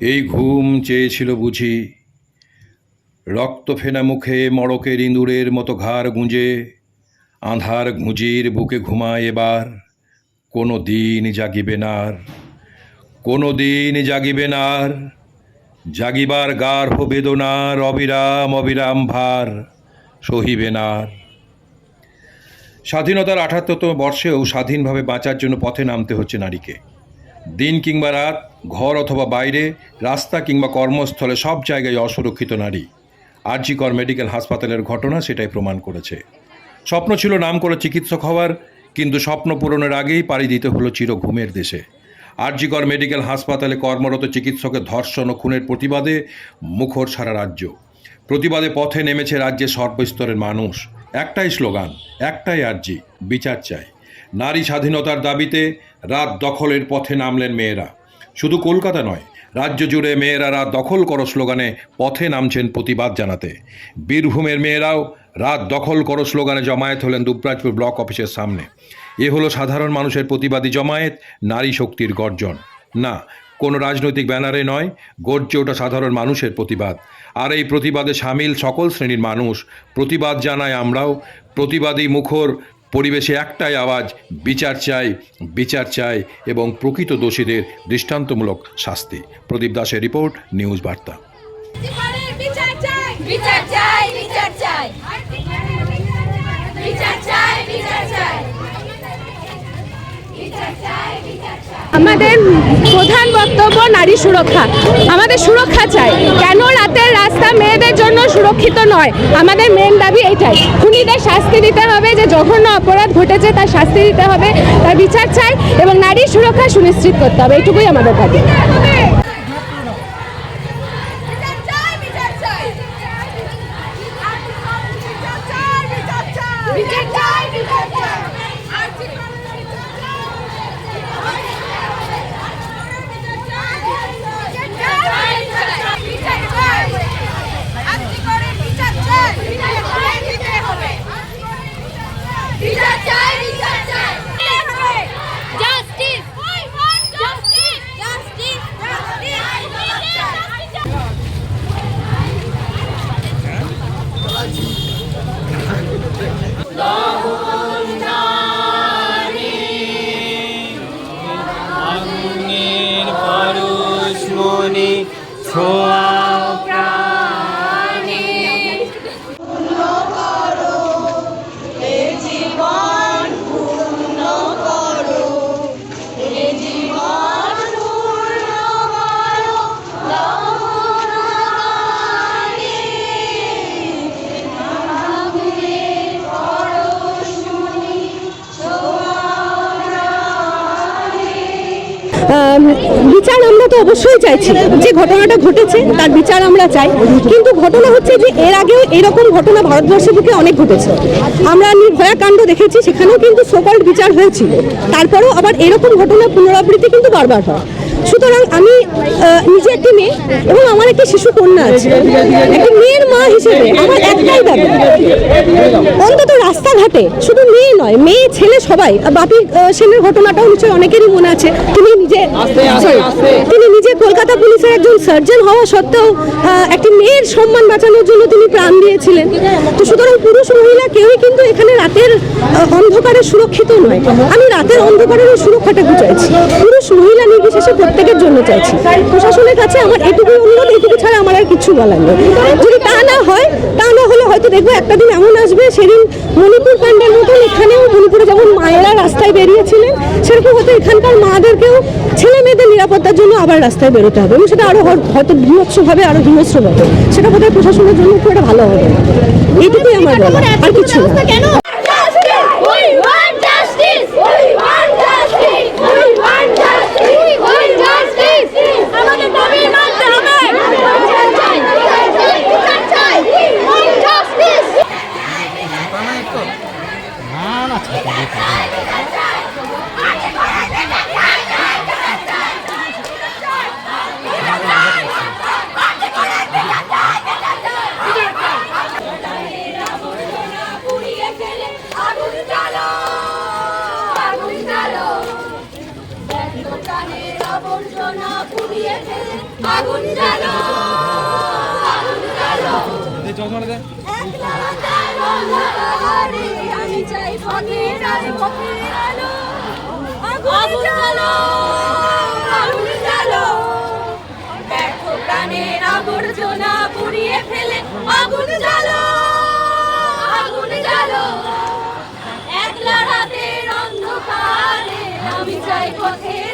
এই ঘুম চেয়েছিল বুঝি। রক্ত ফেনা মুখে মড়কের ইঁদুরের মতো ঘাড় গুঁজে, আঁধার ঘুঁজির বুকে ঘুমায় এবার। কোনো দিন জাগিবে নার কোনো দিন জাগিবে নার জাগিবার গার্হ বেদনার অবিরাম অবিরাম ভার সহিবে নার স্বাধীনতার আঠাত্তরতম বর্ষেও স্বাধীনভাবে বাঁচার জন্য পথে নামতে হচ্ছে নারীকে। দিন কিংবা রাত ঘর অথবা বাইরে, রাস্তা কিংবা কর্মস্থলে সব জায়গায় অসুরক্ষিত নারী। আরজিকর মেডিকেল হাসপাতালের ঘটনা সেটাই প্রমাণ করেছে। স্বপ্ন ছিল নাম করে চিকিৎসক হওয়ার, কিন্তু স্বপ্ন পূরণের আগেই পাড়ি দিতে হলো চির ঘুমের দেশে। আরজিকর মেডিকেল হাসপাতালে কর্মরত চিকিৎসকের ধর্ষণ ও খুনের প্রতিবাদে মুখর সারা রাজ্য। প্রতিবাদে পথে নেমেছে রাজ্যের সর্বস্তরের মানুষ। একটাই স্লোগান, একটাই আর্জি, বিচার চাই। নারী স্বাধীনতার দাবিতে রাত দখলের পথে নামলেন মেয়েরা। শুধু কলকাতা নয়, রাজ্য জুড়ে মেয়েরা দখল করো স্লোগানে পথে নামছেন প্রতিবাদ জানাতে। বীরভূমের মেয়েরাও রাত দখল করো স্লোগানে জমায়েত হলেন দুবরাজপুর ব্লক অফিসের সামনে। এ হলো সাধারণ মানুষের প্রতিবাদী জমায়েত, নারী শক্তির গর্জন। না, কোনো রাজনৈতিক ব্যানারে নয়, গর্জে ওঠা সাধারণ মানুষের প্রতিবাদ। আর এই প্রতিবাদে সামিল সকল শ্রেণির মানুষ। প্রতিবাদ জানায় আমরাও, প্রতিবাদী মুখর পরিবেশে একটাই আওয়াজ, বিচার চাই বিচার চাই এবং প্রকৃত দোষীদের দৃষ্টান্তমূলক শাস্তি। প্রদীপ দাসের রিপোর্ট, নিউজ বার্তা। বিচার চাই বিচার চাই। বিচার চাই বিচার চাই বিচার চাই বিচার চাই আমাদের প্রধান বক্তব্য নারী সুরক্ষা। আমাদের সুরক্ষা চাই। কেন রাতের রাস্তা মেয়েদের জন্য সুরক্ষিত নয়? আমাদের মেন দাবি এইটাই খুনিদের শাস্তি দিতে হবে, যে জঘন্য অপরাধ ঘটেছে তার শাস্তি দিতে হবে, তার বিচার চাই এবং নারী সুরক্ষা সুনিশ্চিত করতে হবে। এইটুকুই আমাদের দাবি। বিচার আমরা তো অবশ্যই চাইছি যে ঘটনাটা ঘটেছে, তার বিচার আমরা চাই। কিন্তু ঘটনা হচ্ছে যে এর আগেও এরকম ঘটনা ভারতবর্ষের বুকে অনেক ঘটেছে। আমরা নির্ভয়া কাণ্ড দেখেছি, সেখানেও কিন্তু সোকল্ড বিচার হয়েছিল। তারপরেও আবার এরকম ঘটনা পুনরাবৃত্তি কিন্তু বারবার হয়। সুতরাং আমি নিজে একটি মেয়ে এবং আমার একটি শিশু কন্যা আছে। একটি মেয়ের মা হিসেবে আমার একটাই দাবি। অন্তত রাস্তাঘাটে শুধু মেয়ে নয় মেয়ে ছেলে সবাই বাপি সেনের ঘটনাটাও নিশ্চয়ই অনেকেরই মনে আছে। তিনি নিজে তিনি নিজে কলকাতা পুলিশের একজন সার্জন হওয়া সত্ত্বেও একটি মেয়ের সম্মান বাঁচানোর জন্য তিনি প্রাণ দিয়েছিলেন। তো সুতরাং পুরুষ মহিলা কেউই কিন্তু এখানে রাতের অন্ধকারে সুরক্ষিত নয়। আমি রাতের অন্ধকারের ওই সুরক্ষাটাকে চাইছি। পুরুষ মহিলা নির্বিশেষে প্রত্যেকের জন্য চাইছি। প্রশাসনের কাছে আমার এটুকু অনুরোধ, এটুকু ছাড়া আমার আর কিছু বলার নেই। যদি তা না হয়, তা না হলে হয়তো দেখব একটা দিন এমন আসবে, সেদিন মণিপুর প্যান্ডেল মতন এখানেও মণিপুরে যেমন মায়েরা রাস্তায় বেরিয়েছিলেন, সেরকম হয়তো এখানকার মাদেরকেও ছেলে মেয়েদের নিরাপত্তার জন্য আবার রাস্তায় বেরোতে হবে এবং সেটা আরও হ- হয়তো বৃহৎসভাবে, আরও হিংস্র হবে। সেটা বোধহয় প্রশাসনের জন্য খুব একটা ভালো হবে। এইটুকুই আমার আর কিছু আগুন জ্বালো আগুন জ্বালো দে জমার দে আমি চাই ফকির আলো ফকির আলো আগুন জ্বালো আগুন জ্বালো ব্যর্থ প্রাণের আবর্জনা পুড়িয়ে ফেলে আগুন জ্বালো আগুন জ্বালো একলা রাতের অন্ধকারে আমি চাই পথের